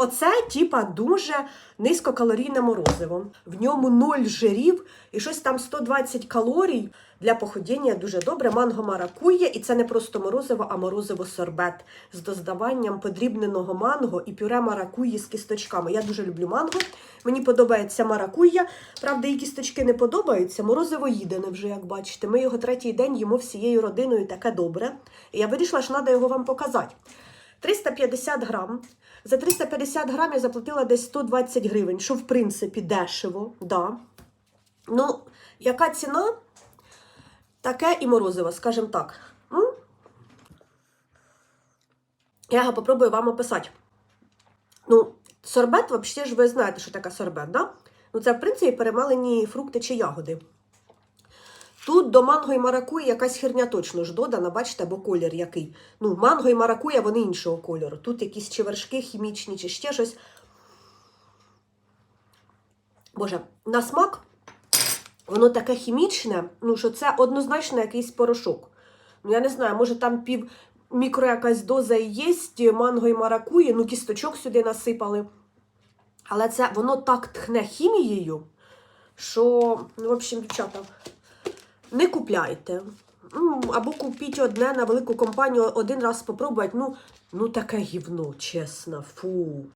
Оце, типа, дуже низькокалорійне морозиво. В ньому 0 жирів і щось там 120 калорій. Для походіння дуже добре. Манго маракує, і це не просто морозиво, а морозиво сорбет з додаванням подрібненого манго і пюре маракуї з кісточками. Я дуже люблю манго. Мені подобається маракуя. Правда, їй кісточки не подобаються. Морозиво їдене вже, як бачите. Ми його третій день їмо всією родиною таке добре. І я вирішила, що треба його вам показати. 350 грам. За 350 грам я заплатила десь 120 гривень, що в принципі дешево. Да. Ну, яка ціна? Таке і морозиво, скажімо так. Ну, я його попробую вам описати. Ну, сорбет, взагалі ж ви знаєте, що таке сорбет, да? Ну, це, в принципі, перемалені фрукти чи ягоди. Тут до манго і маракуї якась херня точно ж додана, бачите, бо колір який. Ну, манго і маракуя, вони іншого кольору. Тут якісь чи вершки хімічні, чи ще щось. Боже, на смак воно таке хімічне, ну, що це однозначно якийсь порошок. Ну, я не знаю, може там пів мікро якась доза і є манго і маракуї, ну, кісточок сюди насипали. Але це воно так тхне хімією, що, ну, в общем, дівчата, не купляйте. Ну, або купіть одне на велику компанію, один раз спробувати. Ну, ну таке гівно, чесно, фу.